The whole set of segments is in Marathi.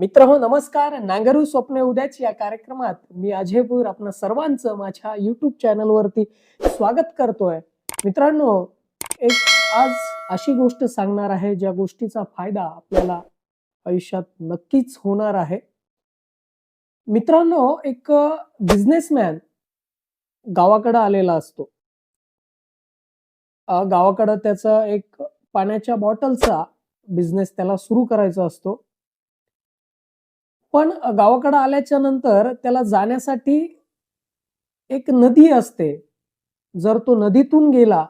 मित्र हो नमस्कार. नांगरू स्वप्न उद्याच या कार्यक्रमात मी अजयपूर आपण सर्वांचं माझ्या युट्यूब चॅनलवरती स्वागत करतोय. मित्रांनो एक आज अशी गोष्ट सांगणार आहे ज्या गोष्टीचा फायदा आपल्याला आयुष्यात नक्कीच होणार आहे. मित्रांनो एक बिझनेसमॅन गावाकडं आलेला असतो. गावाकडं त्याचा एक पाण्याच्या बॉटलचा बिझनेस त्याला सुरू करायचा असतो. पण गावाकडे आल्याच्यानंतर त्याला जाण्यासाठी एक नदी असते. जर तो नदीतून गेला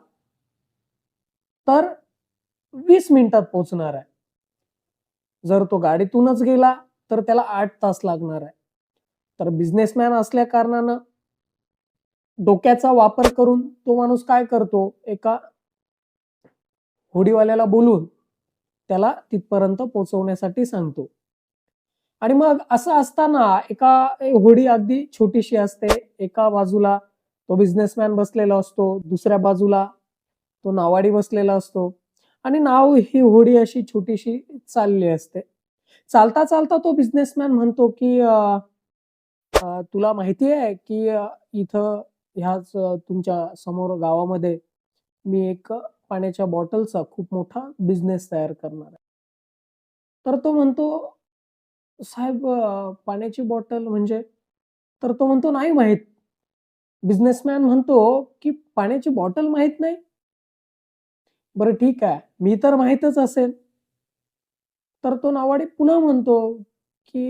तर वीस मिनिटात पोहोचणार आहे. जर तो गाडीतूनच गेला तर त्याला आठ तास लागणार आहे. तर बिझनेसमॅन असल्या कारणानं डोक्याचा वापर करून तो माणूस काय करतो एका होडीवाल्याला बोलून त्याला तिथपर्यंत पोहोचवण्यासाठी सांगतो. आणि मग असं असताना एका होडी अगदी छोटीशी असते. एका बाजूला तो बिझनेसमॅन बसलेला असतो. दुसऱ्या बाजूला तो नावाडी बसलेला असतो. आणि नाव ही होडी अशी छोटीशी चालली असते. चालता चालता तो बिझनेसमॅन म्हणतो की तुला माहिती आहे की इथं ह्याच तुमच्यासमोर गावामध्ये मी एक पाण्याच्या बॉटलचा खूप मोठा बिझनेस तयार करणार आहे. तर तो म्हणतो साहेब पाण्याची बॉटल म्हणजे तर तो म्हणतो नाही माहीत. बिझनेसमॅन म्हणतो की पाण्याची बॉटल माहीत नाही. बरं ठीक आहे. मी तर माहीतच असेल. तर तो नावाडे पुन्हा म्हणतो की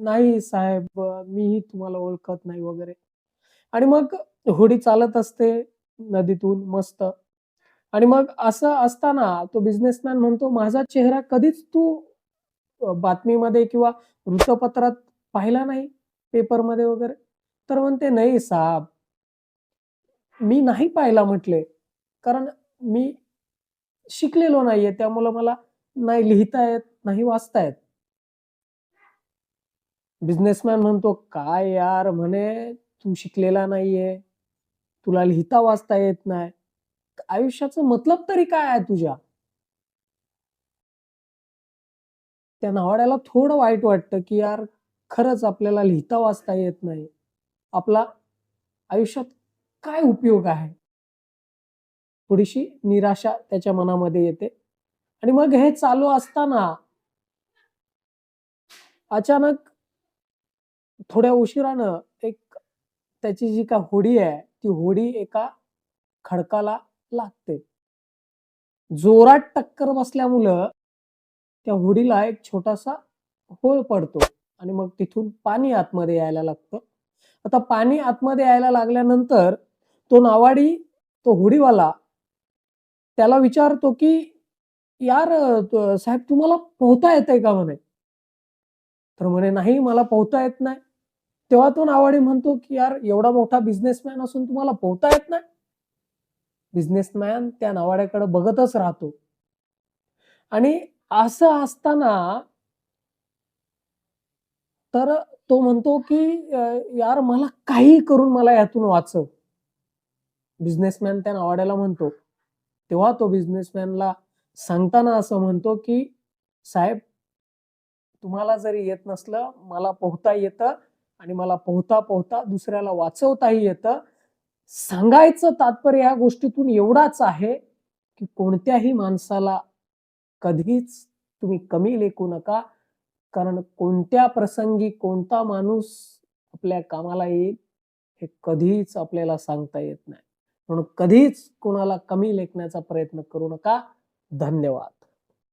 नाही साहेब मीही तुम्हाला ओळखत नाही वगैरे. आणि मग होडी चालत असते नदीतून मस्त. आणि मग असं असताना तो बिझनेसमॅन म्हणतो माझा चेहरा कधीच तू बातमीमध्ये किंवा वृत्तपत्रात पाहिला नाही पेपरमध्ये वगैरे तर म्हणते नाही साहेब मी नाही पाहिला म्हटले. कारण मी शिकलेलो नाहीये त्यामुळं मला नाही लिहिता येत नाही वाचता येत. बिझनेसमॅन म्हणतो काय यार म्हणे तू शिकलेला नाहीये तुला लिहिता वाचता येत नाही. आयुष्याचं मतलब तरी काय आहे तुझ्या? त्या नावाड्याला थोडं वाईट वाटतं की यार खरंच आपल्याला लिहिता वाचता येत नाही. आपला आयुष्यात काय उपयोग आहे? थोडीशी निराशा त्याच्या मनामध्ये येते. आणि मग हे चालू असताना अचानक थोड्या उशिरानं एक त्याची जी का होडी आहे ती होडी एका खडकाला लागते. जोरात टक्कर बसल्यामुळं त्या होडीला एक छोटासा होळ पडतो आणि मग तिथून पाणी आतमध्ये यायला लागतं. आता पाणी आतमध्ये यायला लागल्यानंतर तो नावाडी तो होडीवाला त्याला विचारतो की यार साहेब तुम्हाला पोहता येतंय का? म्हणे. तर म्हणे नाही मला पोहता येत नाही. तेव्हा तो नावाडी म्हणतो की यार एवढा मोठा बिझनेसमॅन असून तुम्हाला पोहता येत नाही. बिझनेसमॅन त्या नावाड्याकडे बघतच राहतो. आणि असं असताना तर तो म्हणतो की यार मला काही करून मला यातून वाचव. बिझनेसमॅन त्या नावाड्याला म्हणतो. तेव्हा तो बिझनेसमॅनला सांगताना असं म्हणतो की साहेब तुम्हाला जरी येत नसलं मला पोहता येतं आणि मला पोहता पोहता दुसऱ्याला वाचवताही येतं. सांगायचं तात्पर्य या गोष्टीतून एवढाच आहे की कोणत्याही माणसाला कधीच तुम्ही कमी लेखू नका. कारण कोणत्या प्रसंगी कोणता माणूस आपल्या कामाला येईल हे कधीच आपल्याला सांगता येत नाही. म्हणून कधीच कोणाला कमी लेखण्याचा प्रयत्न करू नका. धन्यवाद.